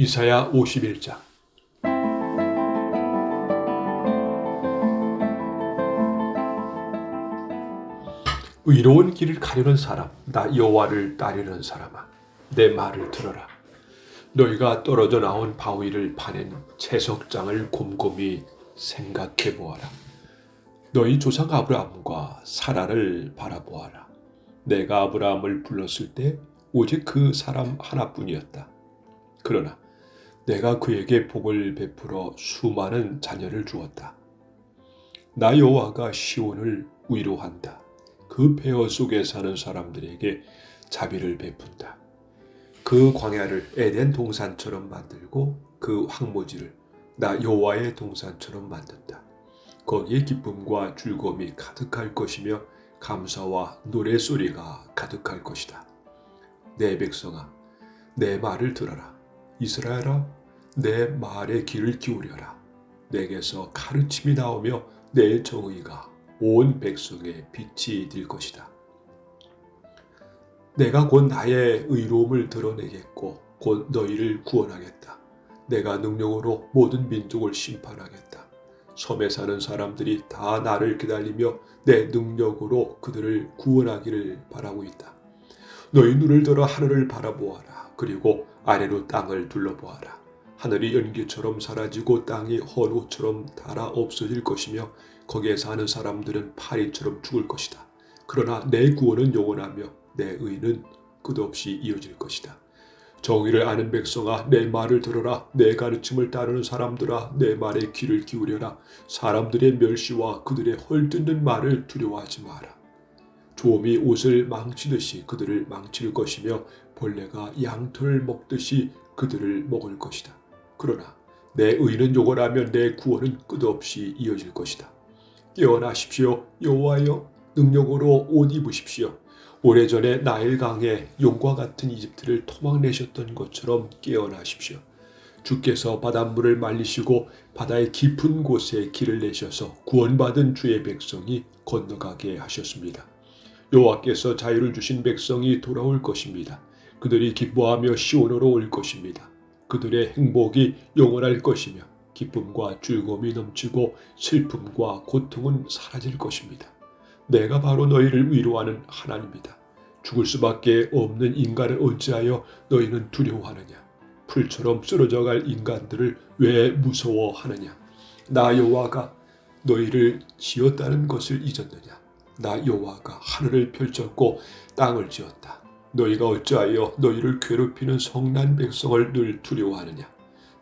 이사야 51장. 의로운 길을 가려는 사람 나 여호와를 따르는 사람아 내 말을 들어라. 너희가 떨어져 나온 바위를 파낸 채석장을 곰곰이 생각해 보아라. 너희 조상 아브라함과 사라를 바라보아라. 내가 아브라함을 불렀을 때 오직 그 사람 하나뿐이었다. 그러나 내가 그에게 복을 베풀어 수많은 자녀를 주었다. 나 여호와가 시온을 위로한다. 그 폐허 속에 사는 사람들에게 자비를 베푼다. 그 광야를 에덴 동산처럼 만들고 그 황무지를 나 여호와의 동산처럼 만든다. 거기에 기쁨과 즐거움이 가득할 것이며 감사와 노래 소리가 가득할 것이다. 내 백성아, 내 말을 들어라. 이스라엘아, 내 말에 귀를 기울여라. 내게서 가르침이 나오며 내 정의가 온 백성의 빛이 될 것이다. 내가 곧 나의 의로움을 드러내겠고 곧 너희를 구원하겠다. 내가 능력으로 모든 민족을 심판하겠다. 섬에 사는 사람들이 다 나를 기다리며 내 능력으로 그들을 구원하기를 바라고 있다. 너희 눈을 들어 하늘을 바라보아라. 그리고 아래로 땅을 둘러보아라. 하늘이 연기처럼 사라지고 땅이 헌옷처럼 닳아 없어질 것이며 거기에 사는 사람들은 파리처럼 죽을 것이다. 그러나 내 구원은 영원하며 내 의는 끝없이 이어질 것이다. 정의를 아는 백성아 내 말을 들어라 내 가르침을 따르는 사람들아 내 말에 귀를 기울여라 사람들의 멸시와 그들의 헐뜯는 말을 두려워하지 마라 조음이 옷을 망치듯이 그들을 망칠 것이며 벌레가 양털 먹듯이 그들을 먹을 것이다. 그러나 내 의는 요걸하면 내 구원은 끝없이 이어질 것이다. 깨어나십시오 여호와여 능력으로 옷 입으십시오. 오래전에 나일강에 용과 같은 이집트를 토막내셨던 것처럼 깨어나십시오. 주께서 바닷물을 말리시고 바다의 깊은 곳에 길을 내셔서 구원받은 주의 백성이 건너가게 하셨습니다. 여호와께서 자유를 주신 백성이 돌아올 것입니다. 그들이 기뻐하며 시온으로 올 것입니다. 그들의 행복이 영원할 것이며 기쁨과 즐거움이 넘치고 슬픔과 고통은 사라질 것입니다. 내가 바로 너희를 위로하는 하나님이다. 죽을 수밖에 없는 인간을 어찌하여 너희는 두려워하느냐? 풀처럼 쓰러져 갈 인간들을 왜 무서워하느냐? 나 여호와가 너희를 지었다는 것을 잊었느냐? 나 여호와가 하늘을 펼쳤고 땅을 지었다. 너희가 어찌하여 너희를 괴롭히는 성난 백성을 늘 두려워하느냐?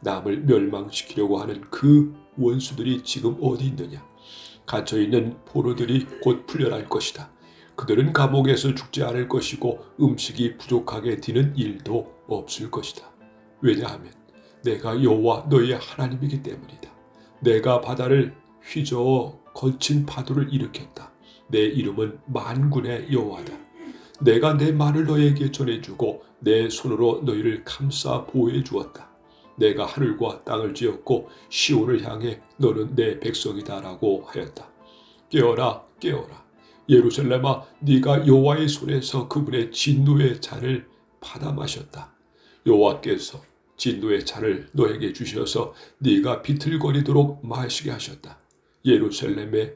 남을 멸망시키려고 하는 그 원수들이 지금 어디 있느냐? 갇혀 있는 포로들이 곧 풀려날 것이다. 그들은 감옥에서 죽지 않을 것이고 음식이 부족하게 되는 일도 없을 것이다. 왜냐하면 내가 여호와 너희의 하나님이기 때문이다. 내가 바다를 휘저어 거친 파도를 일으켰다. 내 이름은 만군의 여호와다. 내가 내 말을 너에게 전해주고 내 손으로 너희를 감싸 보호해 주었다. 내가 하늘과 땅을 지었고 시온을 향해 너는 내 백성이다라고 하였다. 깨어라 깨어라 예루살렘아 네가 여호와의 손에서 그분의 진노의 잔을 받아 마셨다. 여호와께서 진노의 잔을 너에게 주셔서 네가 비틀거리도록 마시게 하셨다. 예루살렘에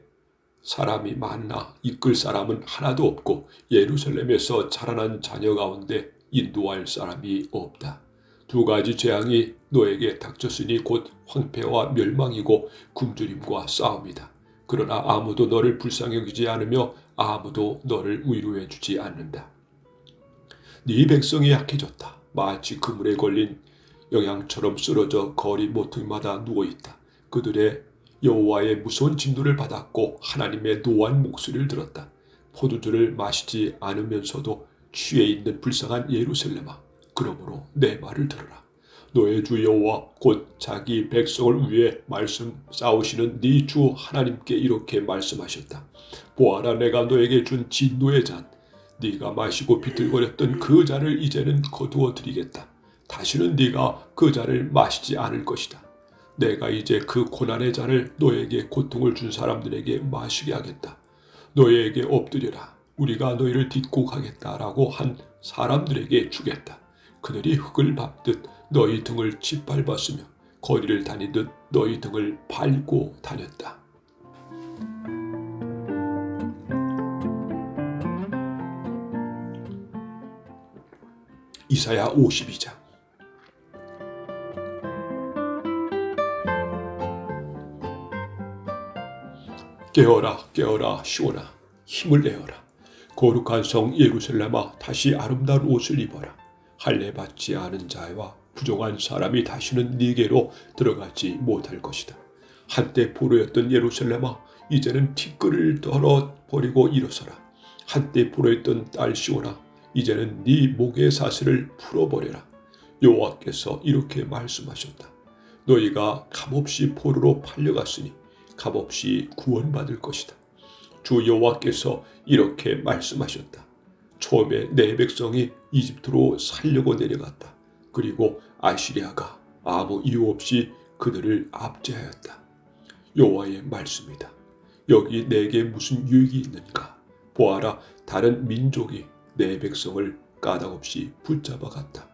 사람이 많나 이끌 사람은 하나도 없고 예루살렘에서 자라난 자녀 가운데 인도할 사람이 없다. 두 가지 재앙이 너에게 닥쳤으니 곧 황폐와 멸망이고 굶주림과 싸움이다. 그러나 아무도 너를 불쌍히 여기지 않으며 아무도 너를 위로해 주지 않는다. 네 백성이 약해졌다. 마치 그물에 걸린 영양처럼 쓰러져 거리 모퉁이마다 누워 있다. 그들의 여호와의 무서운 진노를 받았고 하나님의 노한 목소리를 들었다. 포도주를 마시지 않으면서도 취해 있는 불쌍한 예루살렘아, 그러므로 내 말을 들어라. 너의 주 여호와 곧 자기 백성을 위해 말씀 싸우시는 네 주 하나님께 이렇게 말씀하셨다. 보아라 내가 너에게 준 진노의 잔 네가 마시고 비틀거렸던 그 잔을 이제는 거두어 드리겠다. 다시는 네가 그 잔을 마시지 않을 것이다. 내가 이제 그 고난의 잔을 너에게 고통을 준 사람들에게 마시게 하겠다. 너에게 엎드려라. 우리가 너희를 딛고 가겠다라고 한 사람들에게 주겠다. 그들이 흙을 밟듯 너희 등을 짓밟았으며 거리를 다니듯 너희 등을 밟고 다녔다. 이사야 52장 깨어라 깨어라 시온아. 힘을 내어라. 거룩한 성 예루살렘아 다시 아름다운 옷을 입어라. 할례 받지 않은 자와 부정한 사람이 다시는 네게로 들어가지 못할 것이다. 한때 포로였던 예루살렘아 이제는 티끌을 떨어 버리고 일어서라. 한때 포로였던 딸 시온아 이제는 네 목의 사슬을 풀어버려라. 여호와께서 이렇게 말씀하셨다. 너희가 값없이 포로로 팔려갔으니 값없이 구원받을 것이다. 주 여호와께서 이렇게 말씀하셨다. 처음에 내 백성이 이집트로 살려고 내려갔다. 그리고 아시리아가 아무 이유 없이 그들을 압제하였다. 여호와의 말씀이다. 여기 내게 무슨 유익이 있는가? 보아라, 다른 민족이 내 백성을 까닭없이 붙잡아 갔다.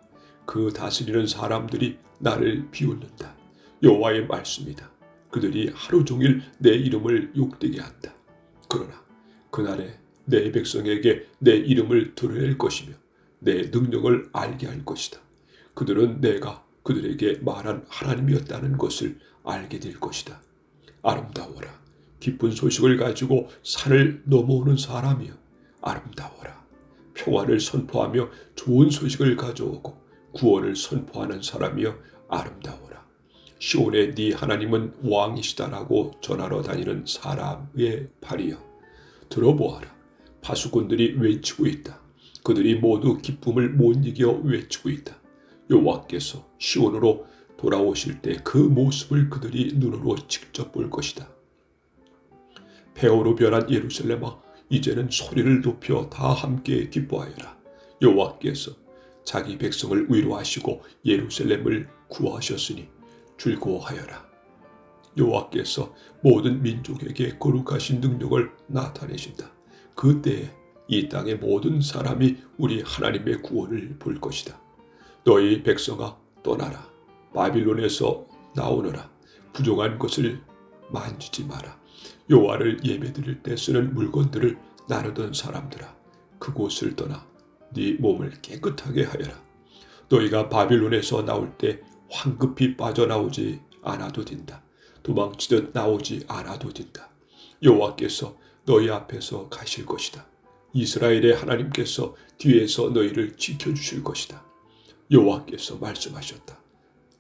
그 다스리는 사람들이 나를 비웃는다. 여호와의 말씀이다. 그들이 하루 종일 내 이름을 욕되게 한다. 그러나 그날에 내 백성에게 내 이름을 드러낼 것이며 내 능력을 알게 할 것이다. 그들은 내가 그들에게 말한 하나님이었다는 것을 알게 될 것이다. 아름다워라. 기쁜 소식을 가지고 산을 넘어오는 사람이여. 아름다워라. 평화를 선포하며 좋은 소식을 가져오고 구원을 선포하는 사람이여 아름다워라. 시온의 네 하나님은 왕이시다라고 전하러 다니는 사람의 발이여. 들어보아라. 파수꾼들이 외치고 있다. 그들이 모두 기쁨을 못 이겨 외치고 있다. 여호와께서 시온으로 돌아오실 때 그 모습을 그들이 눈으로 직접 볼 것이다. 폐허로 변한 예루살렘아 이제는 소리를 높여 다 함께 기뻐하여라. 여호와께서 자기 백성을 위로하시고 예루살렘을 구하셨으니 즐거워하여라. 여호와께서 모든 민족에게 거룩하신 능력을 나타내신다. 그때에 이 땅의 모든 사람이 우리 하나님의 구원을 볼 것이다. 너희 백성아 떠나라. 바빌론에서 나오너라. 부정한 것을 만지지 마라. 여호와를 예배드릴 때 쓰는 물건들을 나누던 사람들아 그곳을 떠나 네 몸을 깨끗하게 하여라. 너희가 바빌론에서 나올 때 황급히 빠져나오지 않아도 된다. 도망치듯 나오지 않아도 된다. 여호와께서 너희 앞에서 가실 것이다. 이스라엘의 하나님께서 뒤에서 너희를 지켜주실 것이다. 여호와께서 말씀하셨다.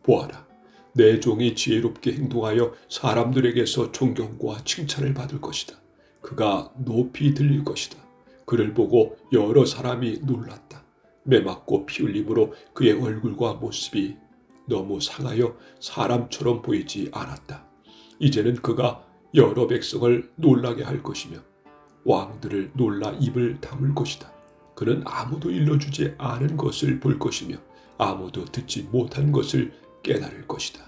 보아라, 내 종이 지혜롭게 행동하여 사람들에게서 존경과 칭찬을 받을 것이다. 그가 높이 들릴 것이다. 그를 보고 여러 사람이 놀랐다. 매맞고 피 흘림으로 그의 얼굴과 모습이 너무 상하여 사람처럼 보이지 않았다. 이제는 그가 여러 백성을 놀라게 할 것이며 왕들을 놀라 입을 다물 것이다. 그는 아무도 일러주지 않은 것을 볼 것이며 아무도 듣지 못한 것을 깨달을 것이다.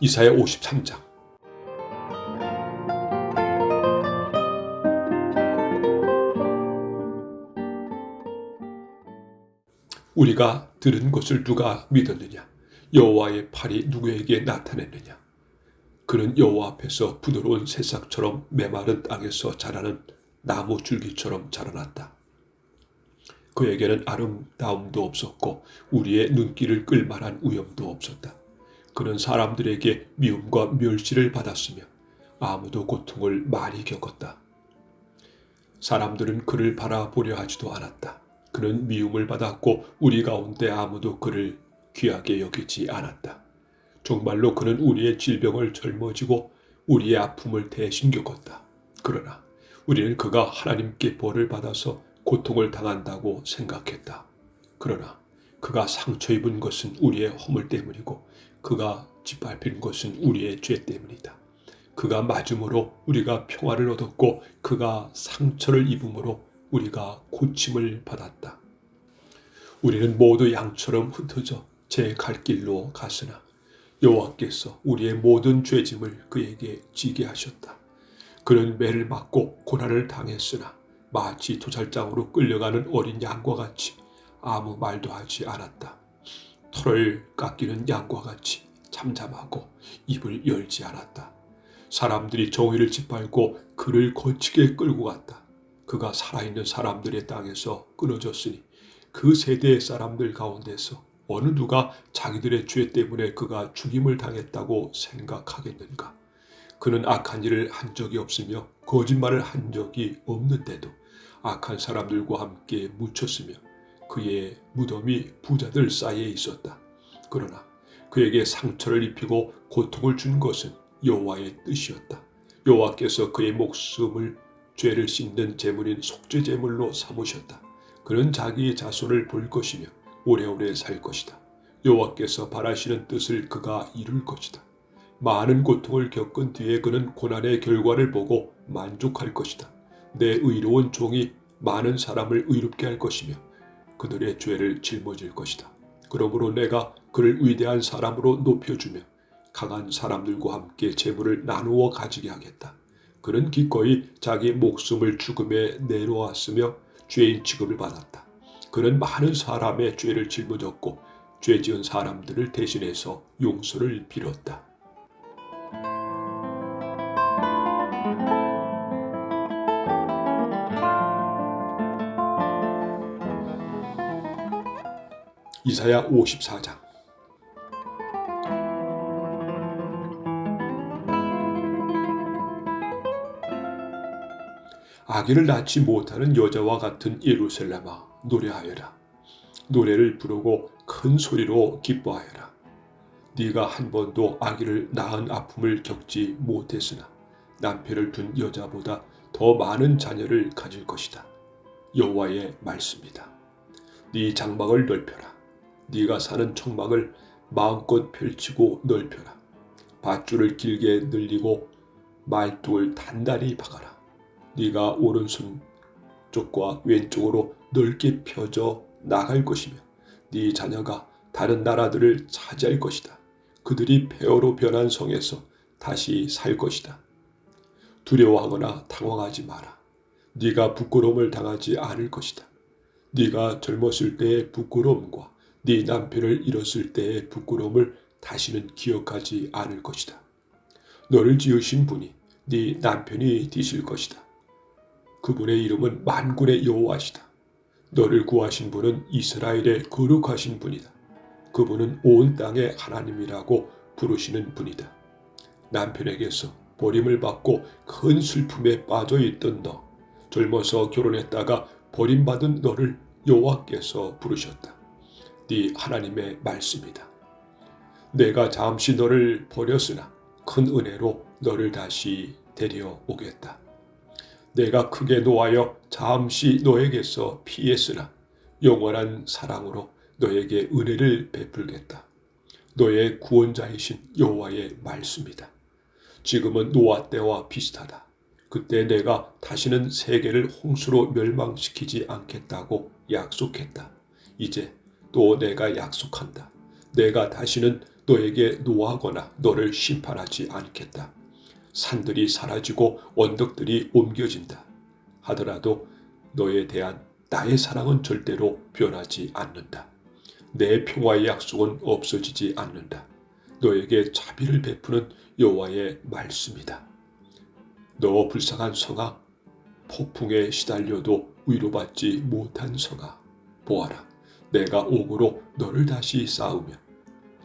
이사야 53장 우리가 들은 것을 누가 믿었느냐? 여호와의 팔이 누구에게 나타냈느냐? 그는 여호와 앞에서 부드러운 새싹처럼 메마른 땅에서 자라는 나무 줄기처럼 자라났다. 그에게는 아름다움도 없었고 우리의 눈길을 끌만한 위엄도 없었다. 그는 사람들에게 미움과 멸시를 받았으며 아무도 고통을 많이 겪었다. 사람들은 그를 바라보려 하지도 않았다. 그는 미움을 받았고 우리 가운데 아무도 그를 귀하게 여기지 않았다. 정말로 그는 우리의 질병을 젊어지고 우리의 아픔을 대신 겪었다. 그러나 우리는 그가 하나님께 벌을 받아서 고통을 당한다고 생각했다. 그러나 그가 상처 입은 것은 우리의 허물 때문이고 그가 짓밟힌 것은 우리의 죄 때문이다. 그가 맞음으로 우리가 평화를 얻었고 그가 상처를 입음으로 우리가 고침을 받았다. 우리는 모두 양처럼 흩어져 제 갈 길로 갔으나 여호와께서 우리의 모든 죄짐을 그에게 지게 하셨다. 그는 매를 맞고 고난을 당했으나 마치 도살장으로 끌려가는 어린 양과 같이 아무 말도 하지 않았다. 털을 깎이는 양과 같이 잠잠하고 입을 열지 않았다. 사람들이 정의를 짓밟고 그를 거치게 끌고 갔다. 그가 살아있는 사람들의 땅에서 끊어졌으니 그 세대의 사람들 가운데서 어느 누가 자기들의 죄 때문에 그가 죽임을 당했다고 생각하겠는가? 그는 악한 일을 한 적이 없으며 거짓말을 한 적이 없는데도 악한 사람들과 함께 묻혔으며 그의 무덤이 부자들 사이에 있었다. 그러나 그에게 상처를 입히고 고통을 준 것은 여호와의 뜻이었다. 여호와께서 그의 목숨을 죄를 씻는 제물인 속죄 제물로 삼으셨다. 그는 자기의 자손을 볼 것이며 오래오래 살 것이다. 여호와께서 바라시는 뜻을 그가 이룰 것이다. 많은 고통을 겪은 뒤에 그는 고난의 결과를 보고 만족할 것이다. 내 의로운 종이 많은 사람을 의롭게 할 것이며 그들의 죄를 짊어질 것이다. 그러므로 내가 그를 위대한 사람으로 높여주며 강한 사람들과 함께 재물을 나누어 가지게 하겠다. 그는 기꺼이 자기 목숨을 죽음에 내놓았으며 죄인 취급을 받았다. 그는 많은 사람의 죄를 짊어졌고 죄 지은 사람들을 대신해서 용서를 빌었다. 이사야 54장 아기를 낳지 못하는 여자와 같은 예루살렘아 노래하여라. 노래를 부르고 큰 소리로 기뻐하여라. 네가 한 번도 아기를 낳은 아픔을 겪지 못했으나 남편을 둔 여자보다 더 많은 자녀를 가질 것이다. 여호와의 말씀이다. 네 장막을 넓혀라. 네가 사는 청막을 마음껏 펼치고 넓혀라. 밧줄을 길게 늘리고 말뚝을 단단히 박아라. 네가 오른손 쪽과 왼쪽으로 넓게 펴져 나갈 것이며 네 자녀가 다른 나라들을 차지할 것이다. 그들이 폐허로 변한 성에서 다시 살 것이다. 두려워하거나 당황하지 마라. 네가 부끄러움을 당하지 않을 것이다. 네가 젊었을 때의 부끄러움과 네 남편을 잃었을 때의 부끄러움을 다시는 기억하지 않을 것이다. 너를 지으신 분이 네 남편이 되실 것이다. 그분의 이름은 만군의 여호와시다. 너를 구하신 분은 이스라엘의 거룩하신 분이다. 그분은 온 땅의 하나님이라고 부르시는 분이다. 남편에게서 버림을 받고 큰 슬픔에 빠져 있던 너, 젊어서 결혼했다가 버림받은 너를 여호와께서 부르셨다. 네 하나님의 말씀이다. 내가 잠시 너를 버렸으나 큰 은혜로 너를 다시 데려오겠다. 내가 크게 노하여 잠시 너에게서 피했으나 영원한 사랑으로 너에게 은혜를 베풀겠다. 너의 구원자이신 여호와의 말씀이다. 지금은 노아 때와 비슷하다. 그때 내가 다시는 세계를 홍수로 멸망시키지 않겠다고 약속했다. 이제 또 내가 약속한다. 내가 다시는 너에게 노하거나 너를 심판하지 않겠다. 산들이 사라지고 언덕들이 옮겨진다. 하더라도 너에 대한 나의 사랑은 절대로 변하지 않는다. 내 평화의 약속은 없어지지 않는다. 너에게 자비를 베푸는 여호와의 말씀이다. 너 불쌍한 성아, 폭풍에 시달려도 위로받지 못한 성아, 보아라. 내가 옥으로 너를 다시 쌓으며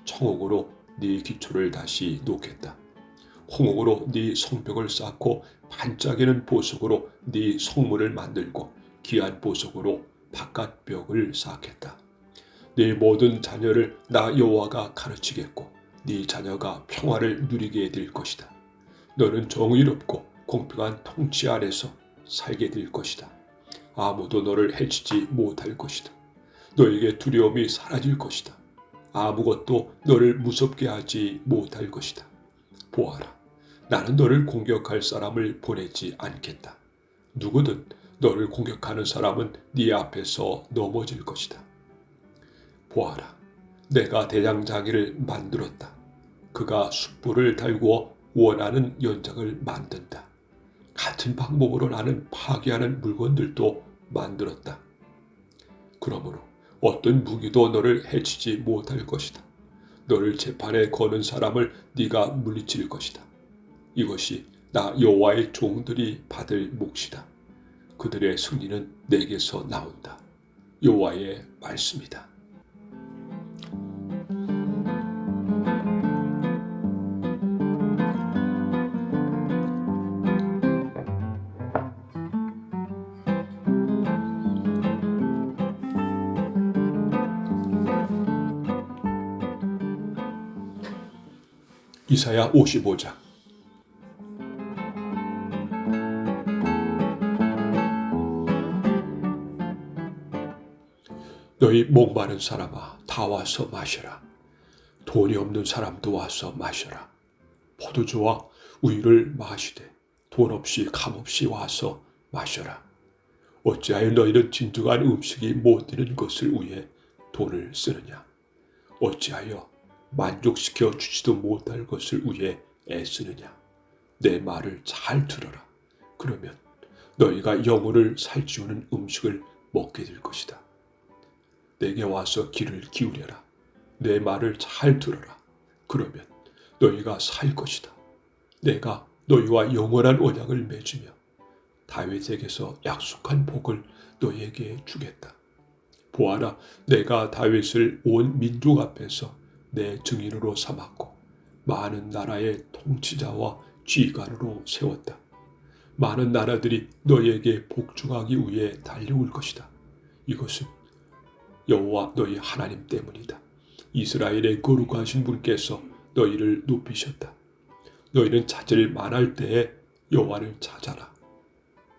청옥으로 네 기초를 다시 놓겠다. 홍옥으로 네 성벽을 쌓고 반짝이는 보석으로 네 성문을 만들고 귀한 보석으로 바깥 벽을 쌓겠다. 네 모든 자녀를 나 여호와가 가르치겠고 네 자녀가 평화를 누리게 될 것이다. 너는 정의롭고 공평한 통치 아래서 살게 될 것이다. 아무도 너를 해치지 못할 것이다. 너에게 두려움이 사라질 것이다. 아무것도 너를 무섭게 하지 못할 것이다. 보아라. 나는 너를 공격할 사람을 보내지 않겠다. 누구든 너를 공격하는 사람은 네 앞에서 넘어질 것이다. 보아라. 내가 대장장이를 만들었다. 그가 숯불을 달고 원하는 연장을 만든다. 같은 방법으로 나는 파괴하는 물건들도 만들었다. 그러므로 어떤 무기도 너를 해치지 못할 것이다. 너를 재판에 거는 사람을 네가 물리칠 것이다. 이것이 나 여호와의 종들이 받을 몫이다. 그들의 승리는 내게서 나온다. 여호와의 말씀이다. 이사야 55장. 너희 목마른 사람아 다 와서 마셔라. 돈이 없는 사람도 와서 마셔라. 포도주와 우유를 마시되 돈 없이 감 없이 와서 마셔라. 어찌하여 너희는 진정한 음식이 못 되는 것을 위해 돈을 쓰느냐? 어찌하여 만족시켜 주지도 못할 것을 위해 애쓰느냐? 내 말을 잘 들어라. 그러면 너희가 영혼을 살찌우는 음식을 먹게 될 것이다. 내게 와서 귀를 기울여라. 내 말을 잘 들어라. 그러면 너희가 살 것이다. 내가 너희와 영원한 언약을 맺으며 다윗에게서 약속한 복을 너희에게 주겠다. 보아라, 내가 다윗을 온 민족 앞에서 내 증인으로 삼았고 많은 나라의 통치자와 쥐관으로 세웠다. 많은 나라들이 너희에게 복종하기 위해 달려올 것이다. 이것은 여호와 너희 하나님 때문이다. 이스라엘의 거룩하신 분께서 너희를 높이셨다. 너희는 찾을 만할 때에 여호와를 찾아라.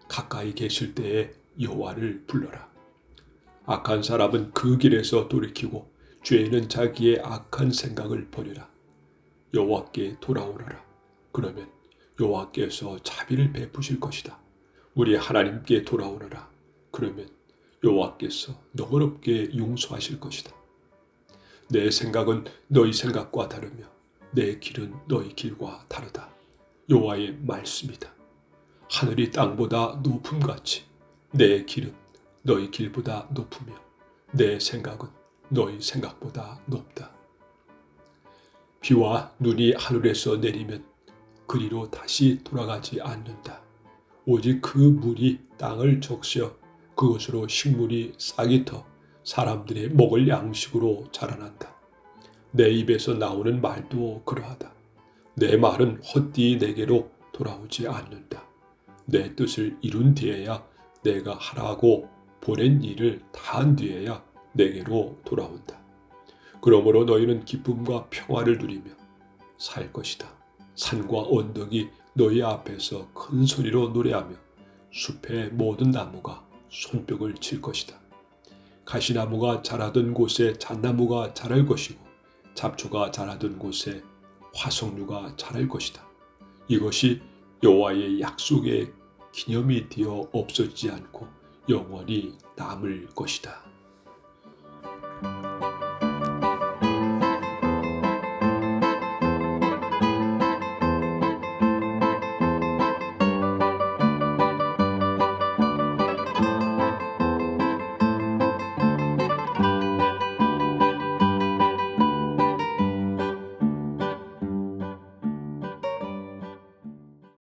가까이 계실 때에 여호와를 불러라. 악한 사람은 그 길에서 돌이키고 죄는 자기의 악한 생각을 버리라. 여호와께 돌아오너라. 그러면 여호와께서 자비를 베푸실 것이다. 우리 하나님께 돌아오너라. 그러면 여호와께서 너그럽게 용서하실 것이다. 내 생각은 너희 생각과 다르며 내 길은 너희 길과 다르다. 여호와의 말씀이다. 하늘이 땅보다 높음 같이 내 길은 너희 길보다 높으며 내 생각은 너희 생각보다 높다. 비와 눈이 하늘에서 내리면 그리로 다시 돌아가지 않는다. 오직 그 물이 땅을 적셔 그것으로 식물이 싹이 터 사람들의 먹을 양식으로 자라난다. 내 입에서 나오는 말도 그러하다. 내 말은 헛되이 내게로 돌아오지 않는다. 내 뜻을 이룬 뒤에야 내가 하라고 보낸 일을 다한 뒤에야 내게로 돌아온다. 그러므로 너희는 기쁨과 평화를 누리며 살 것이다. 산과 언덕이 너희 앞에서 큰 소리로 노래하며 숲의 모든 나무가 손뼉을 칠 것이다. 가시나무가 자라던 곳에 잣나무가 자랄 것이고 잡초가 자라던 곳에 화석류가 자랄 것이다. 이것이 여호와의 약속의 기념이 되어 없어지지 않고 영원히 남을 것이다.